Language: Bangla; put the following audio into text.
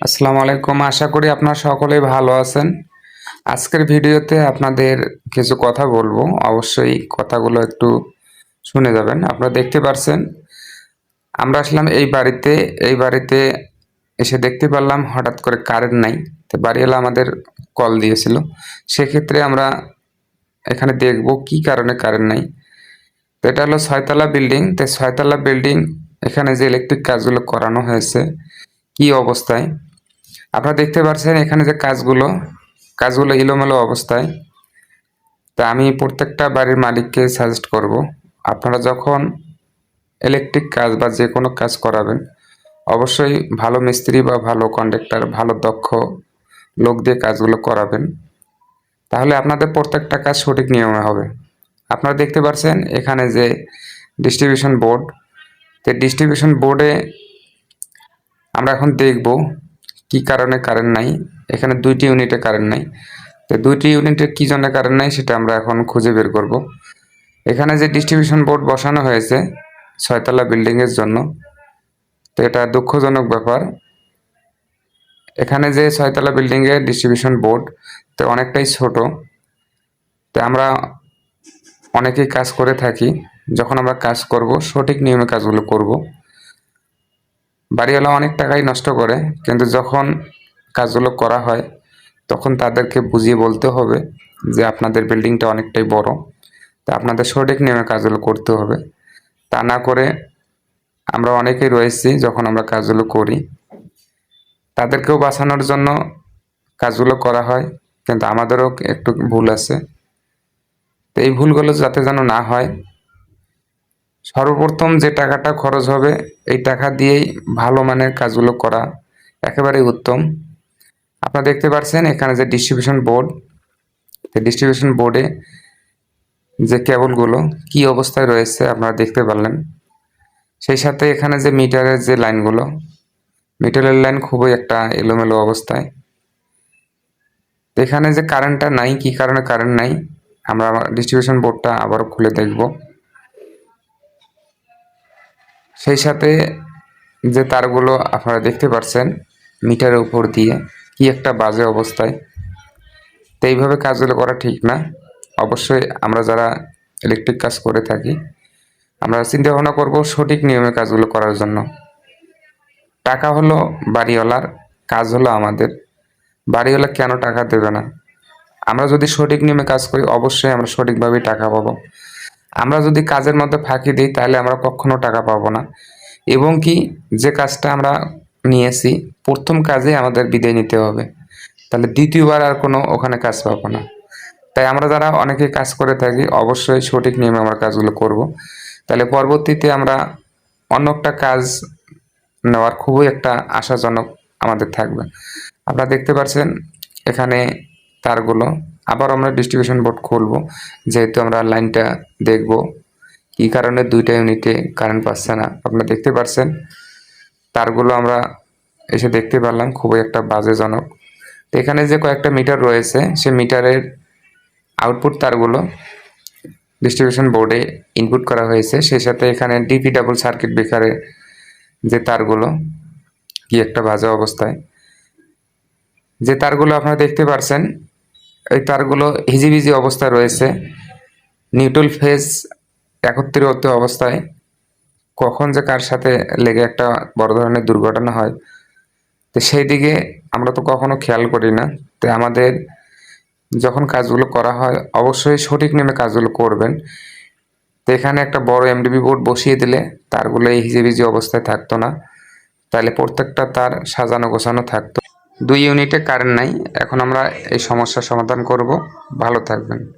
আসসালামু আলাইকুম। আশা করি আপনারা সকলেই ভালো আছেন। আজকের ভিডিওতে আপনাদের কিছু কথা বলব। অবশ্যই কথাগুলো একটু শুনে যাবেন। আপনারা দেখতে পারছেন, আমরা আসলাম এই বাড়িতে। এই বাড়িতে এসে দেখতে পারলাম, হঠাৎ করে কারেন্ট নাই। তো বাড়িওয়ালা আমাদের কল দিয়েছিল। সেক্ষেত্রে আমরা এখানে দেখব কি কারণে কারেন্ট নাই। তো এটা হলো ছয়তলা বিল্ডিং তো ছয়তলা বিল্ডিং এখানে যে ইলেকট্রিক কাজগুলো করানো হয়েছে, কি অবস্থায়? আপনারা দেখতে পাচ্ছেন এখানে যে কাজগুলো কাজগুলো এলোমেলো অবস্থায়। তা আমি প্রত্যেকটা বাড়ির মালিককে সাজেস্ট করব, আপনারা যখন ইলেকট্রিক কাজ বা যে কোনো কাজ করাবেন, অবশ্যই ভালো মিস্ত্রি বা ভালো কন্ট্রাক্টর ভালো দক্ষ লোক দিয়ে কাজগুলো করাবেন। তাহলে আপনাদের প্রত্যেকটা কাজ সঠিক নিয়মে হবে। আপনারা দেখতে পাচ্ছেন এখানে যে ডিস্ট্রিবিউশন বোর্ড তো ডিস্ট্রিবিউশন বোর্ডে আমরা এখন দেখব কি কারণে কারেন্ট নাই? এখানে দুইটি ইউনিটে কারেন্ট নাই। তো দুইটি ইউনিটে কি জন্য কারেন্ট নাই সেটা আমরা এখন খুঁজে বের করব। এখানে যে ডিস্ট্রিবিউশন বোর্ড বসানো হয়েছে, ছয়তলা বিল্ডিংয়ের জন্য, তো এটা দুঃখজনক ব্যাপার। এখানে যে ছয়তলা বিল্ডিংয়ের ডিস্ট্রিবিউশন বোর্ড তো অনেকটাই ছোট। তো আমরা অনেকেই কাজ করে থাকি। যখন আমরা কাজ করব, সঠিক নিয়মে কাজগুলো করব। বাড়িওয়ালা অনেক টাকাই নষ্ট করে, কিন্তু যখন কাজগুলো করা হয়, তখন তাদেরকে বুঝিয়ে বলতে হবে যে আপনাদের বিল্ডিংটা অনেকটাই বড়। তা আপনাদের সঠিক নিয়মে কাজগুলো করতে হবে। তা না করে আমরা অনেকেই রয়েছি যখন আমরা কাজগুলো করি। তাদেরকেও বাঁচানোর জন্য কাজগুলো করা হয়, কিন্তু আমাদেরও একটু ভুল আছে। তো এই ভুলগুলো যাতে যেন না হয় সর্বপ্রথম যে টাকাটা খরচ হবে, এই টাকা দিয়েই ভালো মানের কাজগুলো করা একেবারেই উত্তম। আপনারা দেখতে পাচ্ছেন এখানে যে ডিস্ট্রিবিউশন বোর্ড ডিস্ট্রিবিউশন বোর্ডে যে কেবলগুলো কি অবস্থায় রয়েছে আপনারা দেখতে পারলেন। সেই সাথে এখানে যে মিটারের যে লাইনগুলো মিটারের লাইন খুবই একটা এলোমেলো অবস্থায়। এখানে যে কারেন্টটা নাই, কি কারণে কারেন্ট নাই, আমরা ডিস্ট্রিবিউশন বোর্ডটা আবারও খুলে দেখব। সেই সাথে যে তারগুলো আপনারা দেখতে পাচ্ছেন মিটারের উপর দিয়ে কি একটা বাজে অবস্থায়। তো এইভাবে কাজগুলো করা ঠিক না। অবশ্যই আমরা যারা ইলেকট্রিক কাজ করে থাকি, আমরা চিন্তা ভাবনা করব সঠিক নিয়মে কাজগুলো করার জন্য। টাকা হলো বাড়িওয়ালার, কাজ হলো আমাদের। বাড়িওয়ালা কেন টাকা দেবে না? আমরা যদি সঠিক নিয়মে কাজ করি, অবশ্যই আমরা সঠিকভাবেই টাকা পাবো। আমরা যদি কাজের মধ্যে ফাঁকি দিই, তাহলে আমরা কখনো টাকা পাবো না। এবং কি, যে কাজটা আমরা নিয়েছি, প্রথম কাজে আমাদের বিদায় নিতে হবে। তাহলে দ্বিতীয়বার আর কোনো ওখানে কাজ পাবো না। তাই আমরা যারা অনেকে কাজ করে থাকি, অবশ্যই সঠিক নিয়মে আমরা কাজগুলো করব। তাহলে পরবর্তীতে আমরা অন্য একটা কাজ নেওয়ার খুবই একটা আশাজনক আমাদের থাকবে। আপনারা দেখতে পাচ্ছেন এখানে তারগুলো আবার আমরা ডিস্ট্রিবিউশন বোর্ড খুলব, যেহেতু আমরা লাইনটা দেখব। কি কারণে দুইটা ইউনিটে কারেন্ট পাচ্ছে না, আপনারা দেখতে পাচ্ছেন তারগুলো আমরা এসে দেখতে পারলাম, খুবই একটা বাজেজনক। তো এখানে যে কয়েকটা মিটার রয়েছে সে মিটারের আউটপুট তারগুলো ডিস্ট্রিবিউশন বোর্ডে ইনপুট করা হয়েছে। সেই সাথে এখানে ডিপি ডাবল সার্কিট ব্রেকারে যে তারগুলো, কি একটা বাজে অবস্থায়। যে তারগুলো আপনারা দেখতে পারছেন এই তারগুলো হিজিবিজি অবস্থায় রয়েছে। নিউট্রাল ফেজ একত্রিত অবস্থায়। কখন যে কার সাথে লেগে একটা বড় ধরনের দুর্ঘটনা হয়। তো সেই দিকে আমরা তো কখনো খেয়াল করি না। তো আমাদের যখন কাজগুলো করা হয়, অবশ্যই সঠিক নেমে কাজগুলো করবেন। তো এখানে একটা বড় এমডিবি বোর্ড বসিয়ে দিলে তারগুলো এই হিজিবিজি অবস্থায় থাকতো না। তাহলে প্রত্যেকটা তার সাজানো গোছানো থাকতো। দুই ইউনিটে কারেন্ট নাই। এখন আমরা এই সমস্যার সমাধান করব। ভালো থাকবেন।